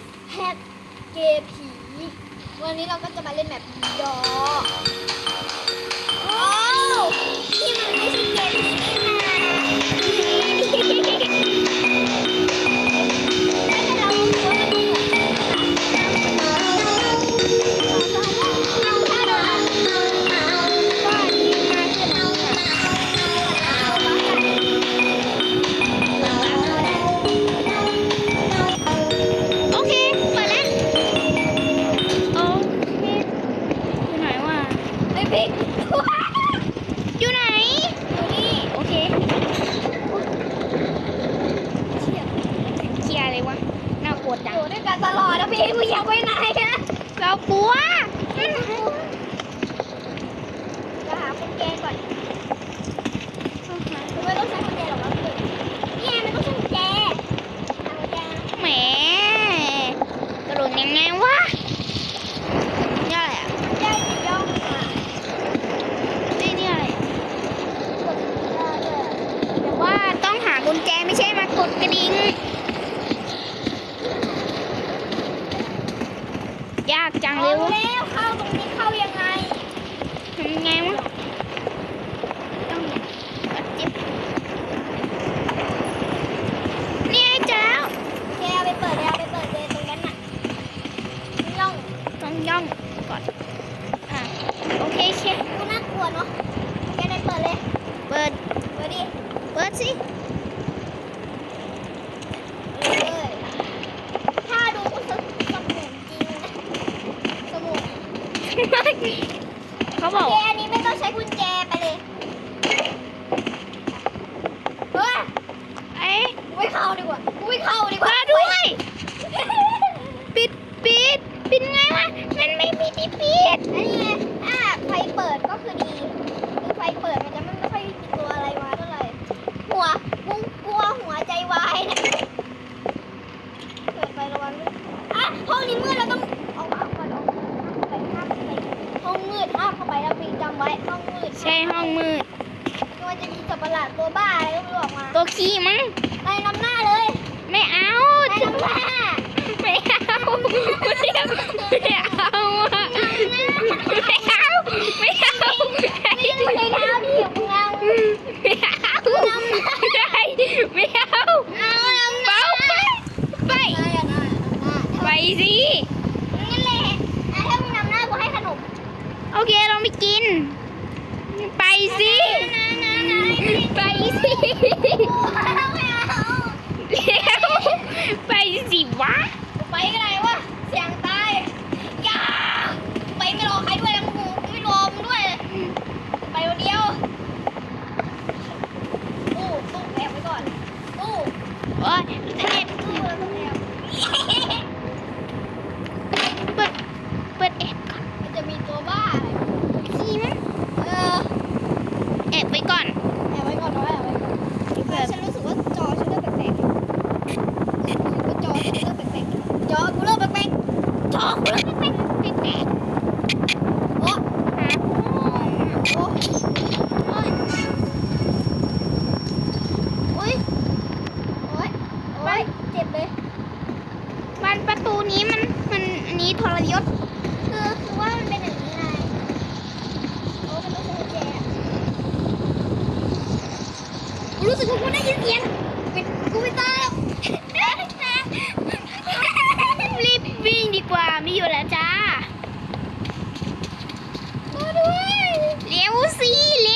ชแท็กเกผี วันนี้เราก็จะมาเล่นแบบดอ ตลอดนะพี่กูอยากไปไหนนะเรากลัวจะหากุญแจก่อนไม่ต้องใช้กุญแจหรอกครับพี่เนี่ยไม่ต้องใช้กุญแจหากุญแจนะแหมกระโดดยังไงวะนี่อะไรอะกุญแจสีย่อมค่ะนี่นี่อะไรกดได้ด้วยแต่ว่าต้องหากุญแจไม่ใช่มากดกระดิ่งยาก จังเอาเลยวะแล้วเข้าตรงนี้เข้ายังไงทำยังไงวะต้องกดจิ๊บนี่ไงเจอแล้วแกเอาไปเปิดเลยเอาไปเปิดเลยตรงนั้นน่ะย่องต้องย่องก่อนอะโอเคเคกูน่ากลัวเนาะแกได้เปิดเลย เปิด เปิดดิ เปิดสิ เลยถ้าดูก็สสมุนจริงนะสมุน เขาบ อกแกอันนี้ไม่ต้องใช้กุญแจไปเลยเฮ้ยเอ๊ะกูไม่เข้าดีกว่ากูไม่เข้าดีกว่ามาด้วย ปิดปิดปิดไงวะ มันไม่มีที่ปิดอันนี้ไงอ่าไฟเปิดก็คือดีคือไฟเปิดมันจะไม่ไม่ค่อยมีตัวอะไรมาเท่าไหร่หัวกูกลัวหัวใจวายเนี่ยเปิดไประวังด้วยอะห้องนี้มืดเราต้องออกมาก่อนออกมาห้ามเข้าไปห้องมื ดห้ามเข้าไปแล้วปีจำไว้ห้องมืดใช่ห้องมืดไม่ว่าจะมีสัตว์ประหลาดตัวบ้าอะไรก็ไม่รู้ออกมาตัวขี้มั้งไปนำหน้าเลย ไม่เอาไปนำหน้าไม่เอาไม่เอาไม่เอาอะไม่เอาไม่เอา นี่ดูในเท้าดิมึงเอา ไม่เอาไม่ได้ไม่เอา เอานำห เบา น้า ไปไป ได้อะได้ได้ ไปสิ นั่นแหละอะถ้ามึงนำหน้ากูให้ขนม โอเคเราไม่กิน ไปสินะนะนะไปสิไม่เอาไม่เอาเดี๋ยวไปสิวะ กูไปก็ได้วะเสียงตายอย่าไปไม่รอใครด้วยนะกูกูไม่รอมึงด้วยไปคนเดียวตู้ตู้แอบไว้ก่อนตู้ โอ้ยทะเล ตู้เราต้องแอบ เปิดเปิดแอบก่อน มันจะมีตัวบ้าอะไร ขี้มั้ย เออ แอบไว้ก่อน แอบไว้ก่อนนะแอบไว้ก่อนเออฉันรู้สึกว่าจอฉันเริ่มแปลกๆรู้สึกว่าจอฉันเริ่มแปลกๆจอกูเริ่มแปลกๆจอกูเริ่มแปลกๆแปลกๆโอ้ หา โอ้โอ้ยโอ้ยโอ้ยโอ้ยเจ็บเลย บ้านประตูนี้มันมันอันนี้ทรยศ คือคือว่ามันเป็นอย่างนี้ไงโอ้มันต้องใช้กุญแจกูรู้สึกว่ากูได้ ยินเสียงกูไม่ตายแล้วรีบวิ่งดีกว่าไม่อยู่แล้วจ้ามาด้วยเร็วสิเร็ว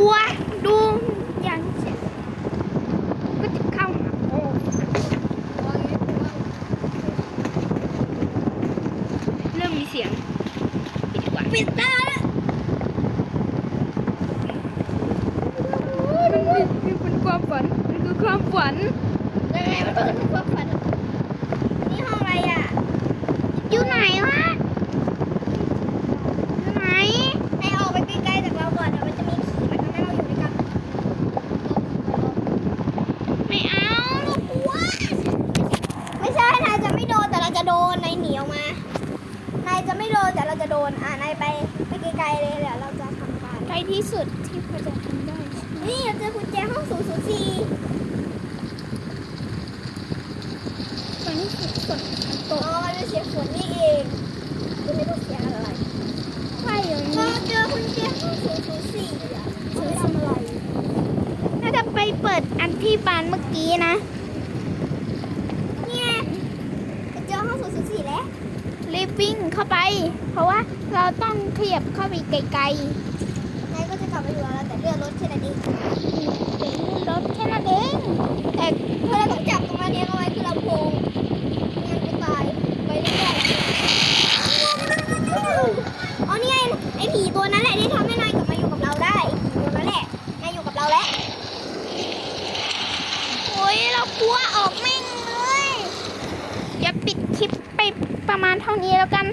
ลัวก็กลัวดูอย่างเช่นก็จะเข้าหาโอ้เริ่มมีเสียงปิดกว่าปิดตาแล้วมันเป็นความฝัน มันคือความฝันยังไงมันก็จะเป็นความฝัน นี่ห้องอะไรอะ อยู่ไหนวะอยู่ไหน ให้ออกไปใกล้ๆจากเราก่อนเดี๋ยวมันจะมีผีมันทำให้เราอยู่ด้วยกัน ไม่เอาเรากลัว ไม่ใช่ นายจะไม่โดนแต่เราจะโดน นายหนีออกมา นายจะไม่โด นแต่เราจะโดนอ่านายไปไปไกลๆเลยเดี๋ยวเราจะทำการใกล้ที่สุดที่พอจะทำได้ นี่เราเจอกุญแจห้อง004ตอนนี้ฝนฝนมันตอ๋อกมันเป็นเสียงฝนนี่เองก็ไม่รู้เสียงอะไรใช่อย่างเรานี้เจอกุญแจห้อง004อะเขาไปทำอะไรน่าจะไปเปิดอันที่บานเมื่อกี้นะ เนี่ยจะเจอห้อง004แล้ว รีบ วิ่งเข้าไป เพราะว่าเราต้องขยับเข้าไปไกลนายก็จะกลับมาอยู่กับเราแต่เลื่อนรถแค่นั้นเองๆเป็นรถแค่นั้นเองแต่เพื่อเราต้องจับตรงนั้นเองเอาไว้คือลำโพงงั้นไม่ตายไปเรื่อยๆอ๋อนี่ไงไอ้ผีตัวนั้นแหละที่ทำให้นายกลับมาอยู่กับเราได้ตัวนั้นแหละนายอยู่กับเราแล้วโอ้ยเรากลัวออกแม่งเลย อย่าปิดคลิปไป ประมาณเท่านี้แล้วกัน